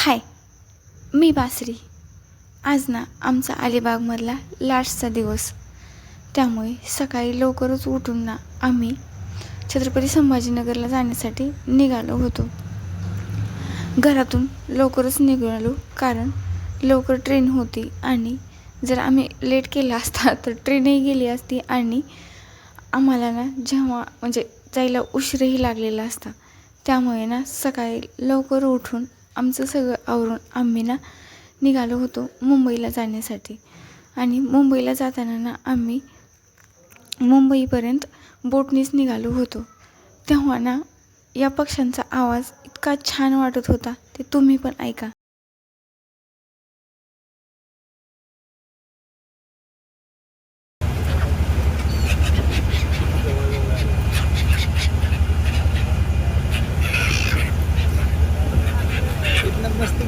हाय मी बासरी. आज ना आमचा अलिबागमधला लास्टचा दिवस. त्यामुळे सकाळी लवकरच उठून ना आम्ही छत्रपती संभाजीनगरला जाण्यासाठी निघालो होतो. घरातून लवकरच निघालो कारण लवकर ट्रेन होती आणि जर आम्ही लेट केला असता तर ट्रेनही गेली असती आणि आम्हाला ना जेव्हा म्हणजे जायला उशीरही लागलेला असता त्यामुळे ना सकाळी लवकर उठून आमचं सगळं आवरून आम्ही ना निघालो होतो मुंबईला जाण्यासाठी. आणि मुंबईला जाताना ना आम्ही मुंबईपर्यंत बोटनीच निघालो होतो. तेव्हा ना या पक्ष्यांचा आवाज इतका छान वाटत होता ते तुम्ही पण ऐका.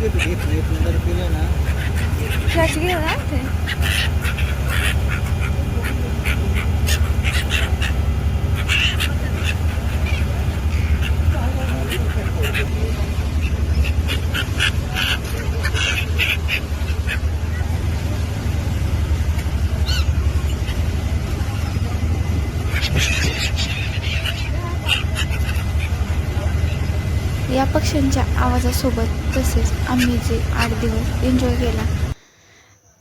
इथनं मस्त घेतो इथनं इथनं जर केलं ना? या पक्ष्यांच्या आवाजासोबत तसेच आम्ही जे आठ दिवस एन्जॉय केला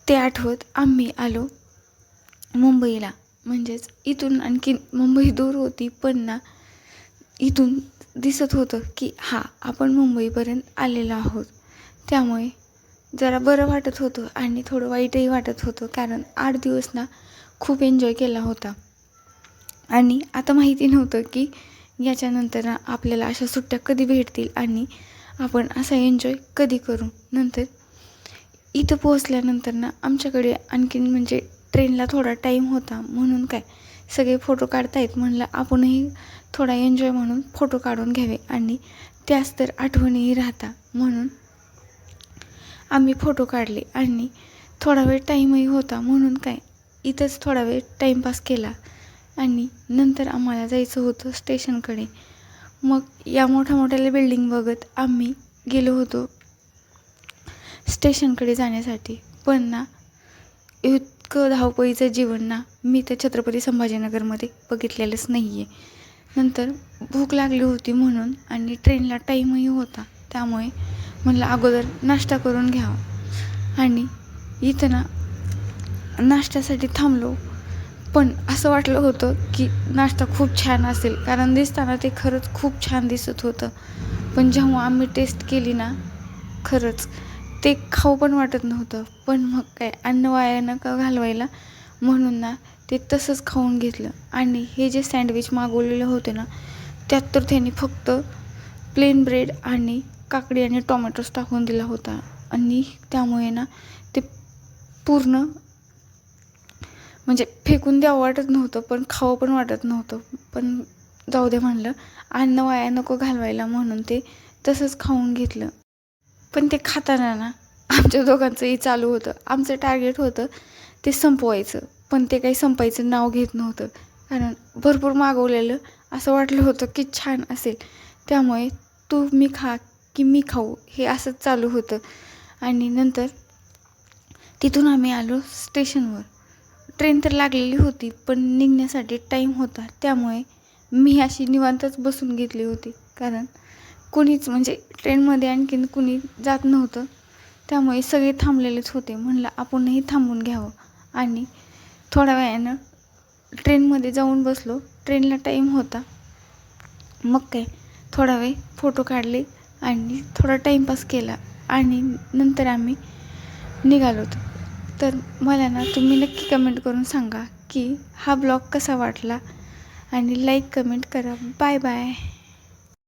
ते आठवत आम्ही आलो मुंबईला. म्हणजेच इथून आणखी मुंबई दूर होती पण ना इथून दिसत होतं की हा आपण मुंबईपर्यंत आलेलो आहोत. त्यामुळे जरा बरं वाटत होतं आणि थोडं वाईटही वाटत होतं कारण आठ दिवस ना खूप एन्जॉय केला होता. आणि आता माहिती नव्हतं की याच्यानंतर ना आपल्याला अशा सुट्ट्या कधी भेटतील आणि आपण असा एन्जॉय कधी करू? नंतर इथं पोहोचल्यानंतर ना आमच्याकडे आणखीन म्हणजे ट्रेनला थोडा टाईम होता. म्हणून काय? सगळे फोटो काढतायत. म्हणलं आपणही थोडा एन्जॉय म्हणून फोटो काढून घ्यावे आणि त्याच तर आठवणीही राहता. म्हणून आम्ही फोटो काढले आणि थोडा वेळ टाईमही होता. म्हणून काय? इथंच थोडा वेळ टाईमपास केला. आणि नंतर आम्हाला जायचं होतं स्टेशनकडे. मग या मोठ्या मोठ्याल्या बिल्डिंग बघत आम्ही गेलो होतो स्टेशनकडे जाण्यासाठी. पण ना इतकं धावपळीचं जीवन ना मी त्या छत्रपती संभाजीनगरमध्ये बघितलेलंच नाही आहे नंतर भूक लागली होती म्हणून आणि ट्रेनला टाईमही होता. त्यामुळे म्हणलं अगोदर नाश्ता करून घ्यावा. आणि इथं ना नाश्त्यासाठी थांबलो. पण असं वाटलं होतं की नाश्ता खूप छान असेल कारण दिसताना ते खरंच खूप छान दिसत होतं. पण जेव्हा आम्ही टेस्ट केली ना खरंच ते खाऊ पण वाटत नव्हतं. पण मग काय अन्न वाया नका घालवायला? म्हणून ना ते तसंच खाऊन घेतलं. आणि हे जे सँडविच मागवलेले होते ना त्यात तर त्यांनी फक्त प्लेन ब्रेड आणि काकडी आणि टोमॅटोस टाकून दिला होता. आणि त्यामुळे ना ते पूर्ण म्हणजे फेकून द्यावं वाटत नव्हतं पण खावं पण वाटत नव्हतं. पण जाऊ दे म्हणलं अन्न वाया नको घालवायला म्हणून ते तसंच खाऊन घेतलं. पण ते खाताना ना आमच्या दोघांचंही चालू होतं. आमचं टार्गेट होतं ते संपवायचं पण ते काही संपायचं नाव घेत नव्हतं. कारण भरपूर मागवलेलं असं वाटलं होतं की छान असेल. त्यामुळे तू मी खा की मी खाऊ हे असंच चालू होतं. आणि नंतर तिथून आम्ही आलो स्टेशनवर. ट्रेन तर लागलेली होती पण निघण्यासाठी टाईम होता. त्यामुळे मी अशी निवांतच बसून घेतली होती. कारण कुणीच म्हणजे ट्रेनमध्ये आणखीन कुणी जात नव्हतं. त्यामुळे सगळे थांबलेलेच होते. म्हणलं आपणही थांबून घ्यावं. आणि थोड्या वेळानं ट्रेनमध्ये जाऊन बसलो. ट्रेनला टाईम होता. मग काय थोडा वेळ फोटो काढले आणि थोडा टाईमपास केला. आणि नंतर आम्ही निघालो होतो. तर मला ना तुम्ही नक्की कमेंट करून सांगा की हा ब्लॉग कसा वाटला? आणि लाईक कमेंट करा. Bye bye